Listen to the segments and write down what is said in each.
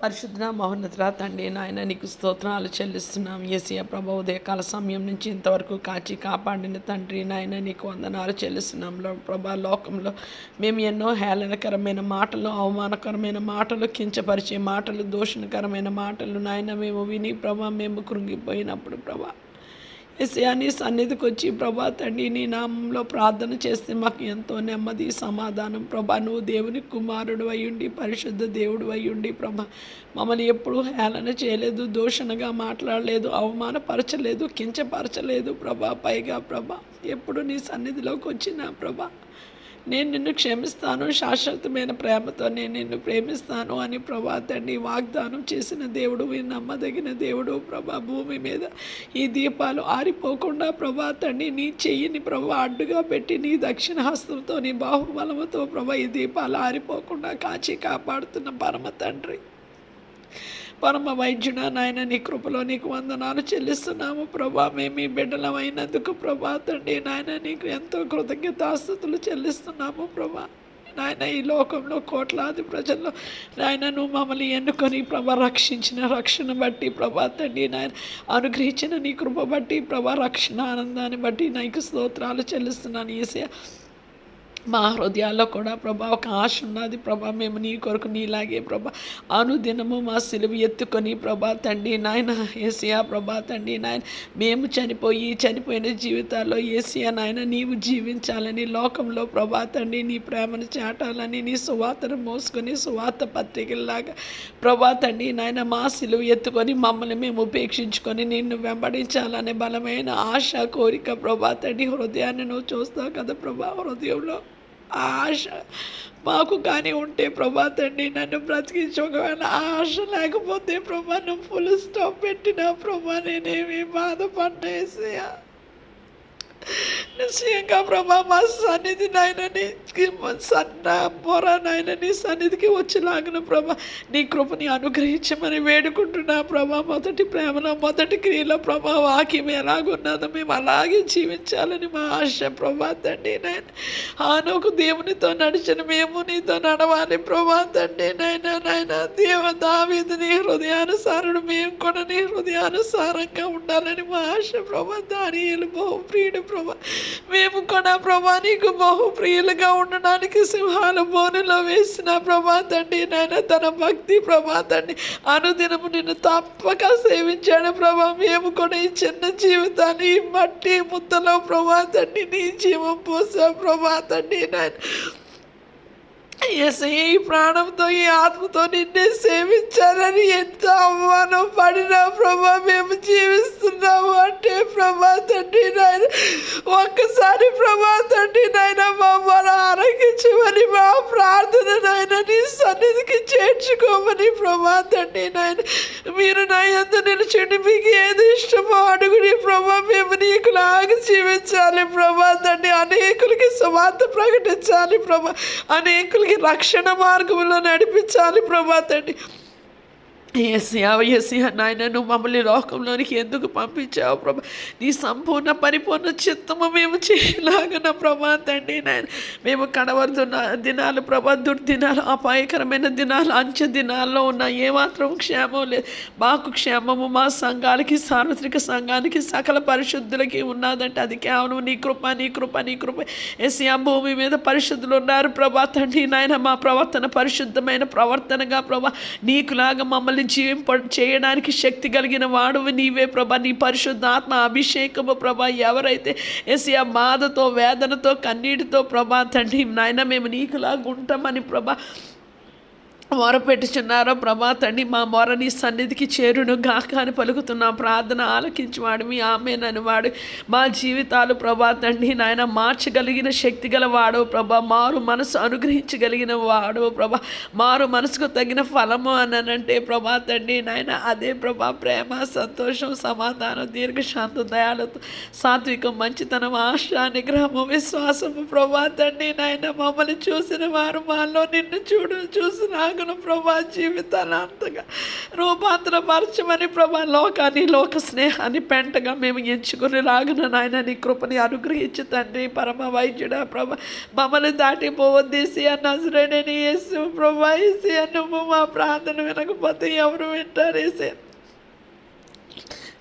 పరిశుద్ధ మహోన్నతరా తండ్రి నాయన నీకు స్తోత్రాలు చెల్లిస్తున్నాం. ఏసీ ప్రభా ఉదయకాల సమయం నుంచి ఇంతవరకు కాచి కాపాడిన తండ్రి నాయన నీకు వందనాలు చెల్లిస్తున్నాం. ప్రభా లోకంలో మేము ఎన్నో హేళనకరమైన మాటలు అవమానకరమైన మాటలు కించపరిచే మాటలు దూషణకరమైన మాటలు నాయన మేము విని ప్రభా మేము కృంగిపోయినప్పుడు ప్రభా విషయాన్ని నీ సన్నిధికి వచ్చి ప్రభా తండ్రి నీ నామంలో ప్రార్థన చేస్తే మాకు ఎంతో నెమ్మది సమాధానం. ప్రభా నువ్వు దేవుని కుమారుడు అయ్యుండి పరిశుద్ధ దేవుడు అయ్యుండి ప్రభా. మమ్మల్ని ఎప్పుడు హేళన చేయలేదు దూషణగా మాట్లాడలేదు అవమానపరచలేదు కించపరచలేదు ప్రభా పైగా ప్రభా. ఎప్పుడు నీ సన్నిధిలోకి వచ్చినా ప్రభా నేను నిన్ను క్షమిస్తాను శాశ్వతమైన ప్రేమతో నేను నిన్ను ప్రేమిస్తాను అని ప్రభా తండ్రి వాగ్దానం చేసిన దేవుడు మీ నమ్మదగిన దేవుడు ప్రభా భూమి మీద ఈ దీపాలు ఆరిపోకుండా ప్రభా తండ్రి నీ చెయ్యిని ప్రభా అడ్డుగా పెట్టి నీ దక్షిణ హస్తంతో నీ బాహుబలముతో ప్రభా ఈ దీపాలు ఆరిపోకుండా కాచి కాపాడుతున్న పరమ తండ్రి. పరమ వైద్యుడ నాయన నీ కృపలో నీకు వందనాలు చెల్లిస్తున్నాము. ప్రభా మేము మీ బిడ్డలమైనందుకు ప్రభా తండ్రి నాయన నీకు ఎంతో కృతజ్ఞతాస్థుతులు చెల్లిస్తున్నాము ప్రభా. నాయన ఈ లోకంలో కోట్లాది ప్రజల్లో నాయన నువ్వు మమ్మల్ని ఎన్నుకొని ప్రభా రక్షించిన రక్షణ బట్టి ప్రభా తండ్రి నాయన అనుగ్రహించిన నీ కృప బట్టి ప్రభా రక్షణ ఆనందాన్ని బట్టి నీకు స్తోత్రాలు చెల్లిస్తున్నాను. ఈసే మా హృదయాల్లో కూడా ప్రభా ఒక ఆశ ఉన్నది. ప్రభా మేము నీ కొరకు నీలాగే ప్రభా అనుదినము మా సిలువ ఎత్తుకొని ప్రభా తండ్రి నాయన ఏసియా ప్రభా తండ్రి నాయన మేము చనిపోయి చనిపోయిన జీవితాల్లో ఏసియా నాయన నీవు జీవించాలని లోకంలో ప్రభా తండ్రి నీ ప్రేమను చాటాలని నీ సువార్తను మోసుకొని సువార్త పత్రికల్లాగా ప్రభా తండ్రి నాయన మా సిలువ ఎత్తుకొని మమ్మల్ని మేము ఉపేక్షించుకొని నిన్ను వెంబడించాలనే బలమైన ఆశ కోరిక ప్రభా తండ్రి హృదయాన్ని నువ్వు చూస్తావు కదా ప్రభా హృదయంలో. ఆ ఆశ మాకు కానీ ఉంటే ప్రభా తండ్రి నన్ను బ్రతికించి ఒకవేళ ఆ ఆశ లేకపోతే ప్రభా నువ్వు ఫుల్ స్టాప్ పెట్టినా ప్రభా నేనేమి బాధపడ్డా నిశ్చయంగా ప్రభా మా సన్నిధి నాయనని సన్న పొర నాయనని సన్నిధికి వచ్చేలాగిన ప్రభా నీ కృపని అనుగ్రహించమని వేడుకుంటున్నా ప్రభా. మొదటి ప్రేమలో మొదటి క్రియలో ప్రభా వాక్యం ఎలాగున్నదో మేము అలాగే జీవించాలని మా ఆశ ప్రభా తండ్రి నాయన. ఆనోకు దేవునితో నడిచిన మేము నీతో నడవాలి ప్రభా తండ్రి నాయన నాయన. దేవ దావీదు నీ హృదయానుసారుడు మేము కూడా నీ హృదయానుసారంగా ఉండాలని మా ఆశ ప్రభా. దాని బహు ప్రియుడు ప్రభా మేము కూడా ప్రభా నీకు బహుప్రియులుగా ఉండడానికి సింహాల బోనులో వేసిన ప్రభా తండ్రి నాయన తన భక్తి ప్రభా తండ్రి అనుదినము నిన్ను తప్పక సేవించాడు ప్రభా. మేము కూడా ఈ చిన్న జీవితాన్ని ఈ మట్టి ముద్దలో ప్రభా తండ్రి నీ జీవం పోసా ప్రభా తండ్రి నాయన. ఎస్ఐ ఈ ప్రాణంతో ఈ ఆత్మతో నిన్నే సేవించాలని ఎంత అవమానం పడినా ప్రభా మేము జీవిస్తున్నాము అంటే ప్రభా తండ్రి నాయన ఒక్కసారి ప్రభా తండ్రి నాయన మమ్మల్ని ఆరోగించమని మా ప్రార్థన నాయన సన్నిధికి చేర్చుకోమని ప్రభా తండ్రి నాయన మీరు నా ఎంత నిలిచిండి మీకు ఏది ఇష్టమో అడుగుని ప్రభా మేము నీకు లాగా జీవించాలి ప్రభా తండ్రి అనేకులకి సువార్త ప్రకటించాలి ప్రభా అనేకులకి రక్షణ మార్గంలో నడిపించాలి ప్రభా తండ్రి ఏసయా ఏసయా నాయన నువ్వు మమ్మల్ని లోకంలోనికి ఎందుకు పంపించావు ప్రభా? నీ సంపూర్ణ పరిపూర్ణ చిత్తము మేము చేయలాగన ప్రభా తండ్రి నాయన. మేము కడవరుతున్న దినాలు ప్రభా దుర్దినాలు అపాయకరమైన దినాలు అంచె దినాల్లో ఉన్న ఏమాత్రం క్షేమం లేదు. మాకు క్షేమము మా సంఘాలకి సార్వత్రిక సంఘానికి సకల పరిశుద్ధులకి ఉన్నదంటే అది కేవలం నీ కృప నీ కృప నీ కృప. ఏసయా భూమి మీద పరిశుద్ధులు ఉన్నారు ప్రభా తండ్రి నాయన. మా ప్రవర్తన పరిశుద్ధమైన ప్రవర్తనగా ప్రభా నీకులాగా మమ్మల్ని జీవింప చేయడానికి శక్తి కలిగిన వాడువి నీవే ప్రభా. నీ పరిశుద్ధాత్మ అభిషేకము ప్రభా. ఎవరైతే ఎస్యా బాధతో వేదనతో కన్నీటితో ప్రభా తండ్రి నాయన మేము నీకులా ఉంటామని ప్రభా మొరపెట్టుచున్నారో ప్రభా తండ్రి మా మొర నీ సన్నిధికి చేరును గాక అని పలుకుతున్నా ప్రార్థన ఆలకించువాడు మీ ఆమె వాడు మా జీవితాలు ప్రభా తండ్రి నాయన మార్చగలిగిన శక్తి గల వాడు ప్రభా. మారు మనసు అనుగ్రహించగలిగిన వాడు ప్రభా. మారు మనసుకు తగిన ఫలము అనంటే ప్రభా తండ్రి నాయన అదే ప్రభా. ప్రేమ సంతోషం సమాధానం దీర్ఘశాంత దయాలతో సాత్వికం మంచితనం ఆశ నిగ్రహము విశ్వాసము ప్రభా తండ్రి నాయన మమ్మల్ని చూసిన వారు మాలో నిన్ను చూడు చూసిన లాగున ప్రభా జీవితాన్ని అంతగా. రూపాంతరపరచమని ప్రభా లోకాన్ని లోక స్నేహాన్ని పెంటగా మేము ఎంచుకుని రాగిన నాయన నీ కృపని అనుగ్రహించి తండ్రి పరమ వైద్యుడ ప్రభా. మమ్మల్ని దాటిపోవద్దేసి అన్న నజరేడని యేసు ప్రభా ఏసి నువ్వు మా ప్రార్థన వినకపోతే ఎవరు వింటారు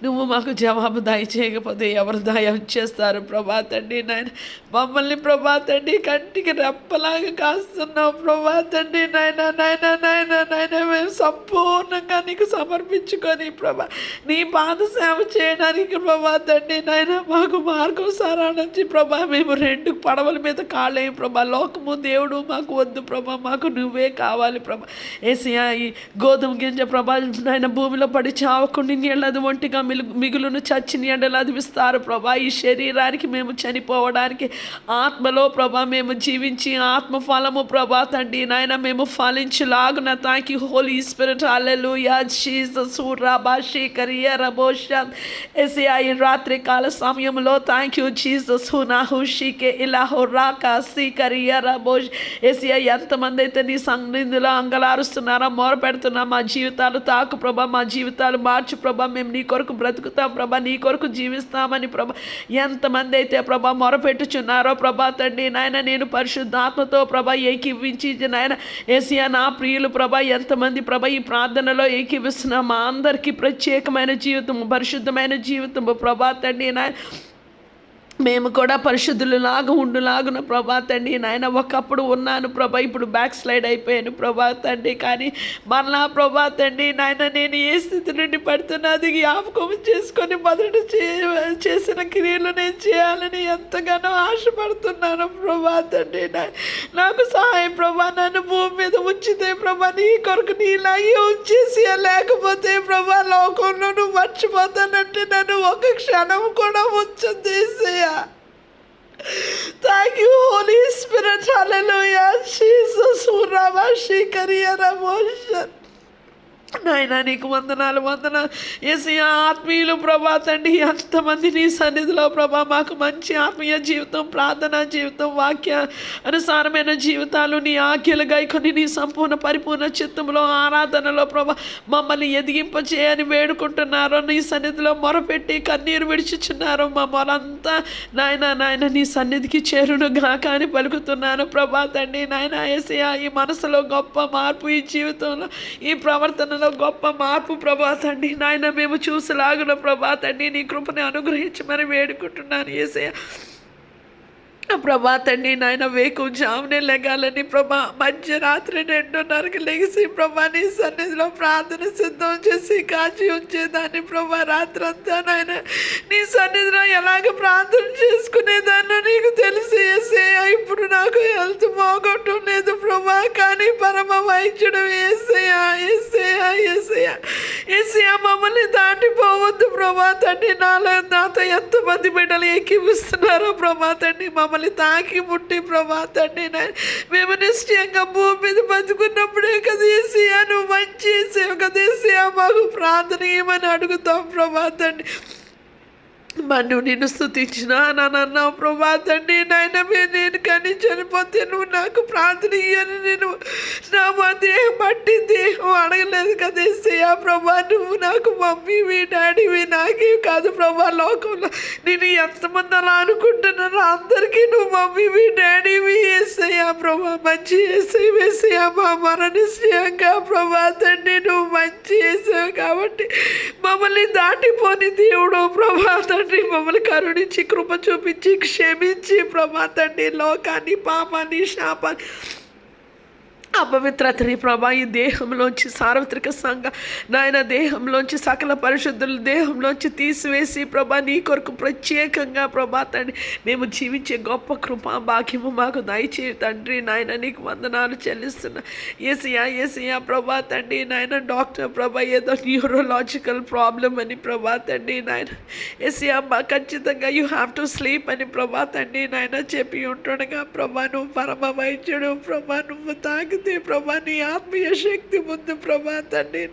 నువ్వు మాకు జవాబు దయచేయకపోతే ఎవరు దాయం చేస్తారు? ప్రభా తండ్రి నాయన మమ్మల్ని ప్రభా తండ్రి కంటికి రెప్పలాగా కాస్తున్నావు ప్రభా తండ్రి నాయన నాయన నాయన నాయన. మేము సంపూర్ణంగా నీకు సమర్పించుకొని ప్రభా నీ పాద సేవ చేయడానికి ప్రభా తండ్రి నాయన. మాకు మార్గం సారా నుంచి ప్రభా మేము రెండు పడవల మీద కాళ్ళే ప్రభా లోకము దేవుడు మాకు వద్దు ప్రభా మాకు నువ్వే కావాలి ప్రభా. ఏసియా ఈ గోధుమ గింజ ప్రభా నాయన భూమిలో పడి చావకుండా నీళ్ళది ఒంటిగా మిగులును చచ్చిన ఎండలు అదిపిస్తారు ప్రభా. ఈ శరీరానికి మేము చనిపోవడానికి ఆత్మలో ప్రభా మేము జీవించి ఆత్మ ఫలము ప్రభా తండ్రి నాయన మేము ఫలించి లాగున you Holy Spirit hallelujah Jesus రాబా శేఖరియ రబోషాన్ ఎసియా ఈ రాత్రి కాల సమయంలో థ్యాంక్ యూ జీసస్ హునా హుషికే ఇలా ఇలాహో రాకా సీకరియ రబోష్ ఎసియా ఎంతమంది అయితే నీ సన్నిధిలో అంగలారుస్తున్నారో మొర పెడుతున్నా మా జీవితాలు తాకు ప్రభా మా జీవితాలు మార్చు ప్రభా మేము నీ కొరకు బ్రతుకుతాం ప్రభా నీ కొరకు జీవిస్తామని ప్రభా. ఎంతమంది అయితే ప్రభా మొరపెట్టుచున్నారో ప్రభా తండ్రి నాయన నేను పరిశుద్ధాత్మతో ప్రభా ఏకీవించి నాయన ఏసియా నా ప్రియులు ప్రభా ఎంతమంది ప్రభ ఈ ప్రార్థనలో ఏకీవిస్తున్నా. మా అందరికీ ప్రత్యేకమైన జీవితం పరిశుద్ధమైన జీవితం ప్రభా తండ్రి నాయన. మేము కూడా పరిశుద్ధులు లాగా ఉండులాగున ప్రభా తండ్రి. నాయన ఒకప్పుడు ఉన్నాను ప్రభా ఇప్పుడు బ్యాక్ స్లైడ్ అయిపోయాను ప్రభా తండ్రి. కానీ మరలా ప్రభా తండ్రి నాయన నేను ఏ స్థితి నుండి పడుతున్నది జ్ఞాపకం చేసుకొని మొదట చే- చేసిన క్రియలు నేను చేయాలని ఎంతగానో ఆశపడుతున్నాను ప్రభా తండ్రి. నాకు సహాయం ప్రభా నన్ను భూమి మీద ఉంచితే ప్రభా నీ కొరకు నీలాగే ఉంచేసి లేకపోతే ప్రభా లోకంలో ಆಶೀರ್ವಾದನಟ್ಟಿ ನಾನು ಒಗ ಕ್ಷಣ ಕೂಡ ಮುಚ್ಚದೇಸೆಯ Thank you, Holy Spirit. Hallelujah. Jesus, who Rama Shikariya Ramoshan. నాయన నీకు వందనాలు వందన ఏసయ్య ఆత్మీయులు ప్రభా తండ్రి అంతమంది నీ సన్నిధిలో ప్రభా మాకు మంచి ఆత్మీయ జీవితం ప్రార్థనా జీవితం వాక్య అనుసారమైన జీవితాలు నీ ఆజ్ఞలు గైకొని నీ సంపూర్ణ పరిపూర్ణ చిత్తంలో ఆరాధనలో ప్రభా మమ్మల్ని ఎదిగింప చేయని నీ సన్నిధిలో మొరపెట్టి కన్నీరు విడిచుచున్నారో మా మొరంతా నాయన నాయన నీ సన్నిధికి చేరును గాక అని పలుకుతున్నాను ప్రభా తండ్రి నాయన ఏసయ్య ఈ మనసులో గొప్ప మార్పు ఈ జీవితంలో ఈ ప్రవర్తనలో గొప్ప మార్పు ప్రభా తండ్రి. నాయన మేము చూసలాగున ప్రభా తండ్రి నీ కృపని అనుగ్రహించమని వేడుకుంటున్నాను ఏసయ్య. ప్రభా తండ్రి నాయన వేకు జామునే లెగాలని ప్రభా మధ్యరాత్రి రెండున్నరకు లెగిసి ప్రభా నీ సన్నిధిలో ప్రార్థన సిద్ధం చేసి కాచి ఉంచేదాన్ని ప్రభా రాత్రంతా నాయన నీ సన్నిధిలో ఎలాగ ప్రార్థన ఇప్పుడు నాకు హెల్త్ బాగొట్టం లేదు ప్రభా కానీ పరమ వైద్యుడు ఏసయ్యా ఏసయ్యా ఏసయ్యా ఏసయ్యా మమ్మల్ని దాటిపోవద్దు ప్రభా తండ్రి నాలో నాతో ఎంతమంది బిడ్డలు ఎక్కిపిస్తున్నారో ప్రభా తండ్రి మమ్మల్ని తాకి ముట్టి ప్రభా తండ్రి మేము నిశ్చయంగా భూమి మీద బతుకున్నప్పుడే కదా ఏసయ్యా నువ్వు మంచి చేసావు కదా ఏసయ్యా మాకు ప్రార్థన ఏమని అడుగుతాం ప్రభా తండ్రి? మన్ను నిన్ను స్థుతించిన నన్ను అన్నావు ప్రభా తండ్రి నాయన మీరు నేను కానీ చనిపోతే నువ్వు నాకు ప్రార్థన ఇయ్యని నేను నా మా దేహం బట్టి దేహం అడగలేదు కదా ఏసయ్యా ప్రభా. నువ్వు నాకు మమ్మీవి డాడీవి నాకే కాదు ప్రభా. లోకంలో నేను ఎంతమంది అలా అనుకుంటున్నాను అందరికీ నువ్వు మమ్మీవి డాడీవి వేస్తాయా ప్రభా. మంచి వేసాయి వేసాయా మా మరణిస్తాయంగా ప్రభా తండ్రి నువ్వు మంచి వేసావు కాబట్టి మమ్మల్ని దాటిపోని దేవుడు ప్రభా. తండ్రి మమ్మల్ని కరుణించి కృప చూపించి క్షమించి ప్రభా తండ్రి లోకాన్ని పాపాన్ని శాపాన్ని అపవిత్రతని ప్రభా ఈ దేహంలోంచి సార్వత్రిక సంఘ నాయన దేహంలోంచి సకల పరిశుద్ధులు దేహంలోంచి తీసివేసి ప్రభా నీ కొరకు ప్రత్యేకంగా ప్రభా తండ్రి మేము జీవించే గొప్ప కృపా భాగ్యము మాకు దయచే తండ్రి నాయన నీకు వందనాలు చెల్లిస్తున్నా. ఏసియా ఏసియా ప్రభా తండ్రి నాయన డాక్టర్ ప్రభా ఏదో న్యూరోలాజికల్ ప్రాబ్లం అని ప్రభా తండ్రి నాయన. ఏసియా మా ఖచ్చితంగా యూ హ్యావ్ టు స్లీప్ అని ప్రభా తండ్రి నాయన చెప్పి ఉంటుండగా ప్రభా నువ్వు పరమ వైద్యుడు ప్రభా నువ్వు తాకి లేకపోతే ప్రభా నీ ఆత్మీయ శక్తి ముందు ప్రభా తండ్రి.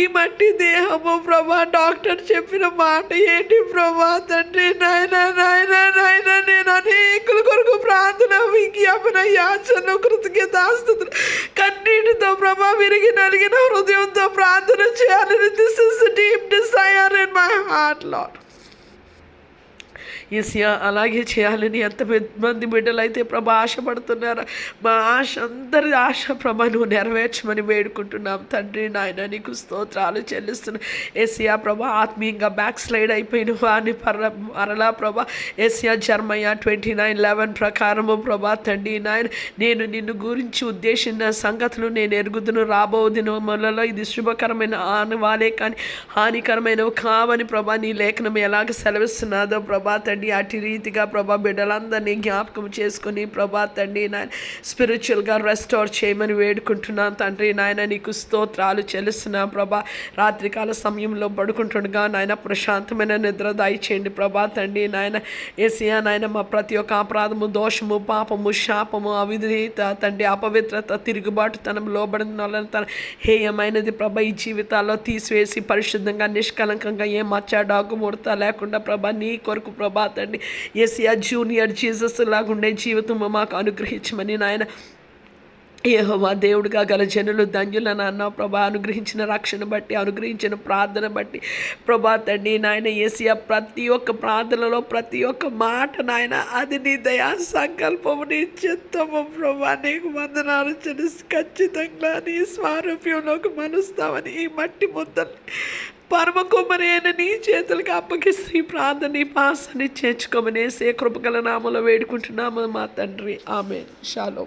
ఈ మట్టి దేహము ప్రభా డాక్టర్ చెప్పిన మాట ఏంటి ప్రభా తండ్రి? నాయన నాయన నాయన నేను అనేకుల కొరకు ప్రార్థన విజ్ఞాపన యాచన కృతజ్ఞతాస్తుతులు కన్నీటితో ప్రభా విరిగి నలిగిన హృదయంతో ప్రార్థన చేయాలని. This is deep desire in my heart Lord Asia అలాగే చేయాలని ఎంత మంది బిడ్డలు అయితే ప్రభా ఆశపడుతున్నారా మా ఆశ అందరి ఆశ ప్రభా నువ్వు నెరవేర్చమని వేడుకుంటున్నాం. తండ్రి నాయన నీకు స్తోత్రాలు చెల్లిస్తున్నాను ఏసియా ప్రభా ఆత్మీయంగా బ్యాక్ స్లైడ్ అయిపోయిన వారిని పర మరలా ప్రభా ఏసియా జర్మయ్య ట్వంటీ నైన్ లెవెన్ ప్రకారము ప్రభా తండ్రి నాయన నేను నిన్ను గురించి ఉద్దేశించిన సంగతులు నేను ఎరుగుదును. రాబో దినములలో ఇది శుభకరమైన ఆనవాలే కానీ హానికరమైనవి కావని ప్రభా నీ లేఖనం ఎలాగ సెలవిస్తున్నాదో ప్రభా తండ్రి అటు రీతిగా ప్రభా బిడ్డలందరినీ జ్ఞాపకం చేసుకుని ప్రభా తండ్రి నాయన స్పిరిచువల్గా రెస్టోర్ చేయమని వేడుకుంటున్నాను తండ్రి నాయన నీకు స్తోత్రాలు చెల్లిస్తున్నా ప్రభా. రాత్రికాల సమయంలో పడుకుంటుండగా నాయన ప్రశాంతమైన నిద్ర దయచేయండి ప్రభా తండ్రి నాయన. ఏసియా నాయన మా ప్రతి ఒక్క అపరాధము దోషము పాపము శాపము అవిధేయత తండ్రి అపవిత్రత తిరుగుబాటుతనం లోబడిన తన హేయమైనది ప్రభ ఈ జీవితాల్లో తీసివేసి పరిశుద్ధంగా నిష్కలంకంగా ఏ మచ్చ డాగు ముడత లేకుండా ప్రభ నీ కొరకు ప్రభా తండ్రి ఏసియా జూనియర్ జీసస్ లాగుండే జీవితం మాకు అనుగ్రహించమని నాయన. ఏహోవా దేవుడిగా గల జనులు ధన్యులను అన్న ప్రభా అనుగ్రహించిన రక్షణ బట్టి అనుగ్రహించిన ప్రార్థన బట్టి. ప్రభా తండ్రి నాయన ఏసియా ప్రతి ఒక్క ప్రార్థనలో ప్రతి ఒక్క మాట నాయన అది నీ దయా సంకల్పము నీ చిత్తము ప్రభా నీకు వందనాలు చెల్లిసి ఖచ్చితంగా నీ స్వారూప్యంలోకి మనుస్తామని ఈ మట్టి ముద్దని పరమ కుమ్మరి అయిన నీ చేతులకు అప్పగిస్తూ ఈ ప్రార్థన నీ పాసని చేర్చుకోమనేసే కృపగల నామలో వేడుకుంటున్నాము మా తండ్రి. ఆమె షాలో.